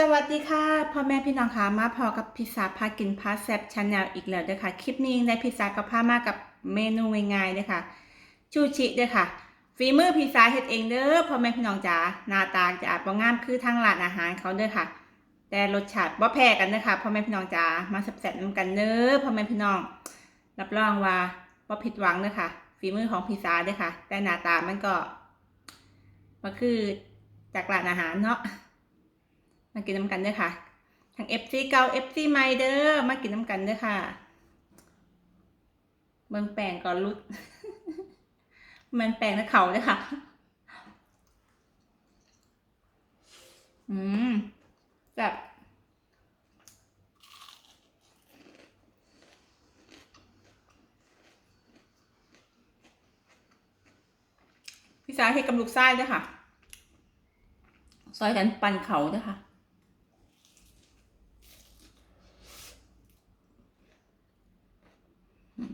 สวัสดีค่ะพ่อแม่พี่น้องค่ะมาพอกับพิซซ่าพากินพาแซบชาแนลอีกแล้วเด้อค่ะ คลิปนี้ได้พิซซ่ากับพามากับเมนูง่ายๆเด้อค่ะชูชิเด้อค่ะฝีมือพิซซ่าเฮ็ดเองเด้อพ่อแม่พี่น้องจ๋าหน้าตาจะอาจบ่งามคือทางร้านอาหารเขาเด้อค่ะ แต่รสชาติบ่แพ้กันเด้อค่ะพ่อแม่พี่น้องจ๋ามาแซ่บๆนํกันเด้อพ่อแม่พี่น้อง รับรองว่าบ่ผิดหวังเด้อค่ะฝีมือของพิซซ่าเด้อค่ะ แต่หน้าตามันก็บ่คือจากร้านอาหารเนาะ มากินน้ำกันเด้อค่ะทั้ง FC เก่า FC ใหม่เด้อมากินน้ำกันเด้อค่ะเบิ่งแป้งก่อนรุด มันแป้งนะเขาเด้อค่ะ อืมแบบพี่สาวให้กำลูกไส้ด้วยค่ะ ซอยกันปั่นเขาด้วยค่ะ อืม แค่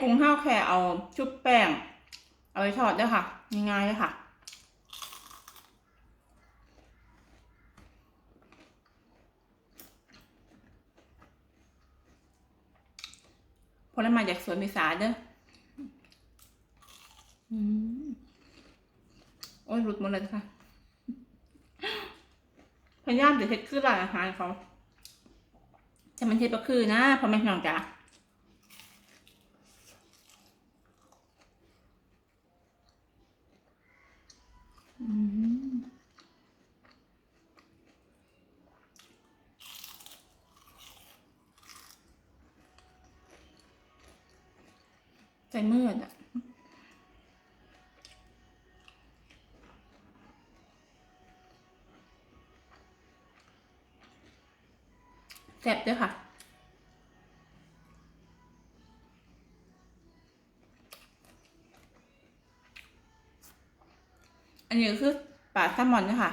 กรุงห้าวแค่เอาชุบแป้ง เอาไปทอดด้วยค่ะง่ายๆเลยค่ะผลไม้จากสวนพิสาเด้ออืม อ้ยหลุดหมดเลยค่ะ พยายามจะเฮ็ดคือร้านอาหารเขาแต่มันเฮ็ดก็คือนะพอแม่พี่น้องจ๋าใจมืดอะ แซ่บด้วยค่ะอันนี้คือปลาแซลมอนนะคะ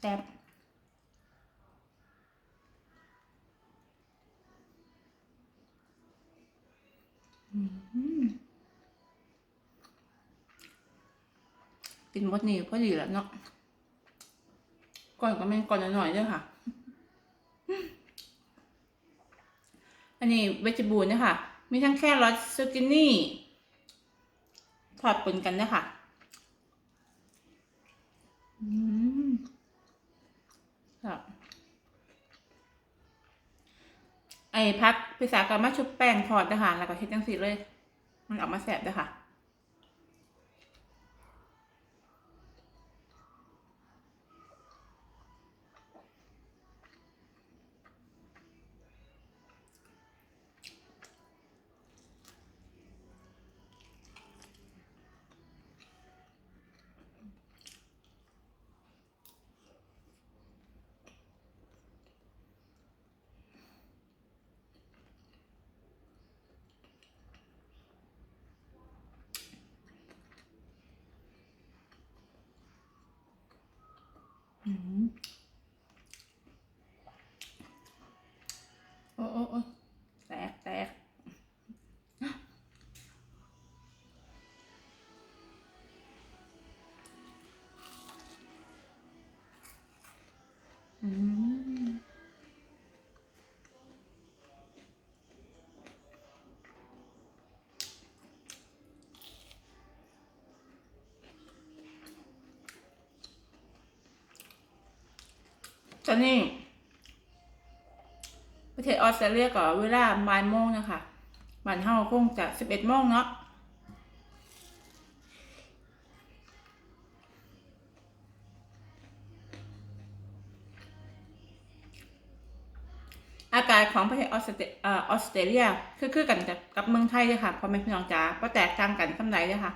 แซ่บ กินมดนี่พอดีแล้วเนาะก่อนก็แม่นก่อนหน่อยๆด้วยค่ะ อันนี้เวจิบูลนี่ยค่ะมีทั้งแครอทซูกินี่ทอดปนกันนะคะอืมครับไอ้พักพิซซ่ากามาชุบแป้งทอดนะคะแล้วก็เฮ็ดจังสีเลย มันออกมาแสบด้วยค่ะ ตอนนี้ประเทศออสเตรเลียก็เวลาบ่ายโมงนะคะบ้านเฮาคงจะสิบเอ็ดโมงเนาะ อากาศของประเทศออสเตรเลียคือคือกันกับกับเมืองไทยเลยค่ะพอแม่พี่น้องจ๋าก็แตกต่างกันคำไหนเลยค่ะ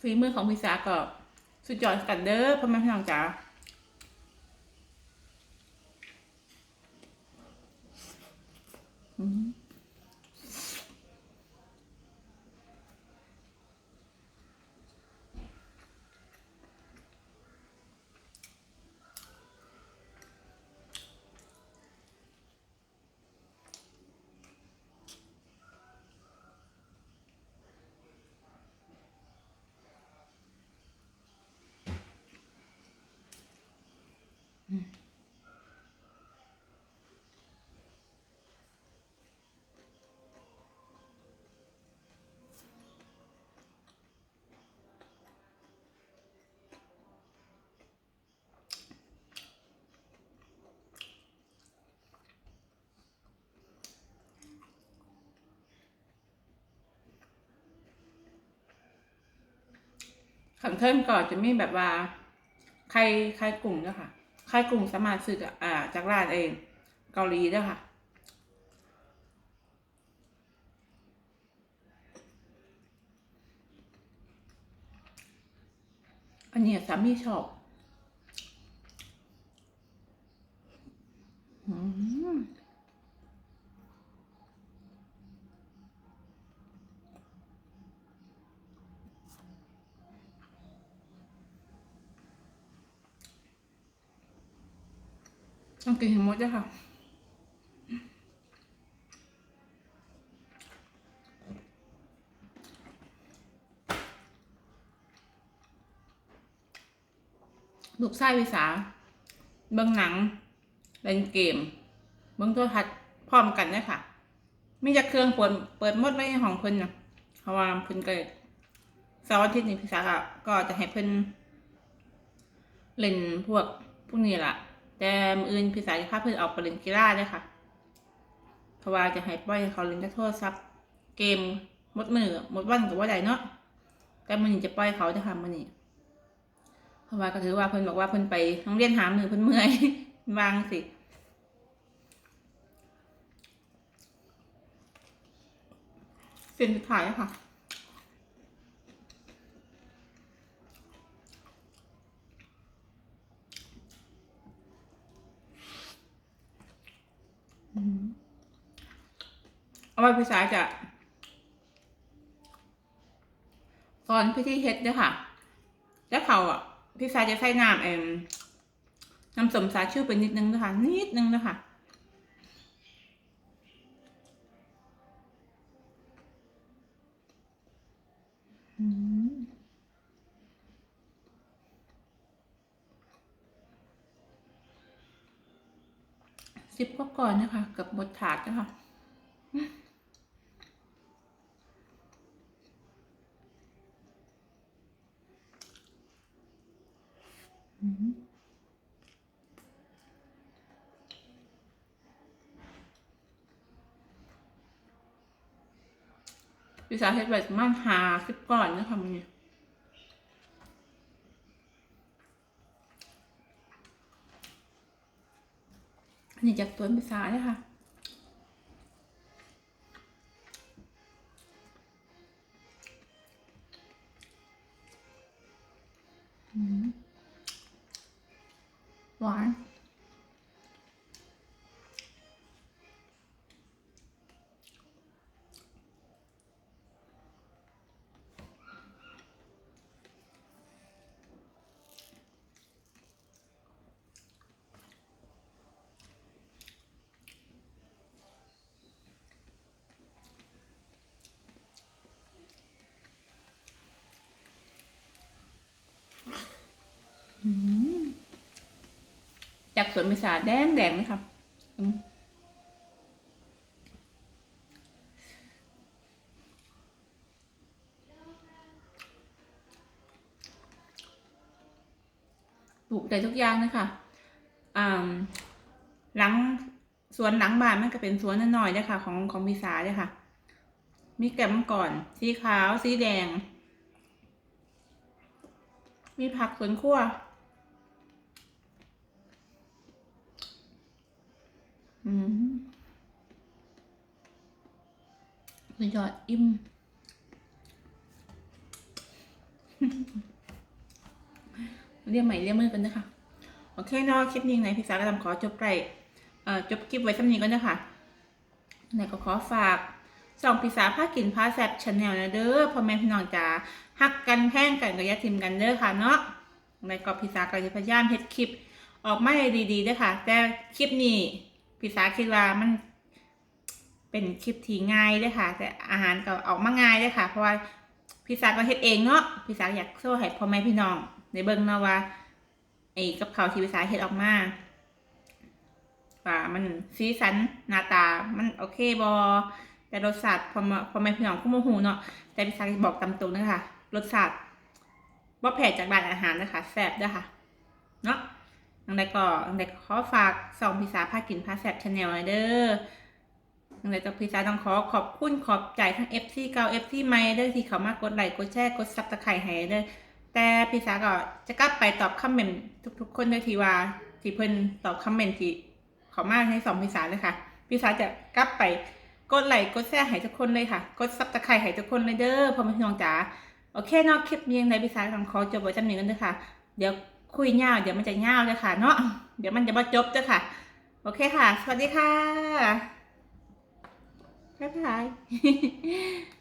ฝีมือของพิซซ่าก็สุดยอดกันเด้อพ่อแม่พี่น้องจ๋า ขังเทินก่อนจะมีแบบว่า ใครใครกลุ่มเด้อค่ะใครกลุ่มสมาชิกอ่าจากร้านเองเกาหลีเด้อค่ะอันนี้สามีชอบอืม ต้องกินให้หมดด้วยค่ะลูกชายวิสา เบิ่งหนัง เล่นเกม เบิ่งโทรทัศน์พร้อมกันเนี่ยค่ะมีจักเครื่องเปิดเปิดมดไว้ในห้องเพิ่นนะเพราะว่าเพิ่นก็เสาร์อาทิตย์นี้พิสาก็ก็จะให้เพิ่นเล่นพวกพวกนี้ล่ะ แต่มืออื่นพิสายจะพาเพิ่นออกไปเล่นกีฬาด้วยค่ะ เพราะว่าจะให้ปล่อยเขาเล่นแต่โทรศัพท์เกมมดมือมดวันก็บ่ได้เนาะแต่มื้อนี้จะปล่อยเขาจะทำมื้อนี้เพราะว่าก็ถือว่าเพิ่นบอกว่าเพิ่นไปโรงเรียนหามือเพิ่นเมื่อยวางสิเส้นสุดท้ายค่ะ เอาไว้ภาษาจะสอนพิธีเฮ็ดด้วยค่ะ แล้วเขาอะ พี่สายจะใส่น้ำเอ็มน้ำสมสาชื่อไปนิดนึงนะคะนิดนึงนะคะอืมสิบก็ก่อนนะคะกับบทถาดนะคะ วิสาเฮ็ดไว้ประมาณหาสิบก่อนนะคะมันเนี่ยอันนี้จากสวนพี่สาเลยค่ะ จากสวนมิสาแดงแดงเลยครับปลูกได้ทุกอย่างนะคะอ่าหลังสวนหลังบ้านมันก็เป็นสวนน้อยๆนะคะของของมิสาเลยค่ะ มีแกมก่อน สีขาว สีแดง มีผักสวนครัว อืมสุดยอดอิ่มเรียกใหม่เรียกมือกันนะคะ โอเคเนาะคลิปนี้ไหนพี่สาวก็ทำขอจบไปเอ่อจบคลิปไว้สำนี้ก่อนะคะไหนก็ขอฝากสองพี่สาวพากินพาแซบชาแนลนะเด้อพ่อแม่พี่น้องจ๋าหักกันแพงกันก็อย่าทิมกันเด้อค่ะเนาะในก็พี่สาก็จะพยายามเฮ็ดคลิป ออกมาให้ดีๆด้อค่ะ แต่คลิปนี้ พี่สาคิดว่ามัน เป็นคลิปที่ง่ายเด้ค่ะ แต่อาหารก็ออกมาง่ายเด้ค่ะ เพราะว่าพี่สาก็เฮ็ดเองเนาะพี่สาอยากโซ่ให้พ่อแม่พี่น้องในเบิ่งเนาะว่าไอ้กับข้าวที่พี่สาเฮ็ดออกมาว่ามันสีสันหน้าตามันโอเคบอแต่รสชาติพอมาพอแม่พี่น้องก็โมโหเนาะแต่พี่สาบอกตามตรงนะคะรสชาติว่าแผ่จากร้านอาหารนะคะแซ่บด้อค่ะเนาะ อันใดก็อันใดก็ขอฝากสองพี่สาพากินพาแซ่บชาแนลเด้อยังไงก็พี่สาต้องขอขอบคุณขอบใจทั้ง FC เก่า FC ใหม่เด้อที่เขามากดไลค์กดแชร์กดซับสไครต์ให้เด้อแต่พี่สาก็จะกลับไปตอบคอมเมนต์ทุก ๆ คนด้วยทีว่าที่เพิ่นตอบคอมเมนต์ที่เขามากให้สองพี่สาเลยค่ะพี่สาจะกลับไปกดไลค์กดแชร์ให้ทุกคนเลยค่ะ กดซับสไครต์ให้ทุกคนเลยเด้อพ่อแม่พี่น้องจ๋าโอเคนอกคลิปนี้ยังไงพี่สาต้องขอจบไว้จำหนึ่งกันเด้อค่ะ เดี๋ยว คุยยาวเดี๋ยวมันจะยาวเลยค่ะ เนาะเดี๋ยวมันจะมาจบจ้ะค่ะ โอเคค่ะ สวัสดีค่ะบ๊ายบาย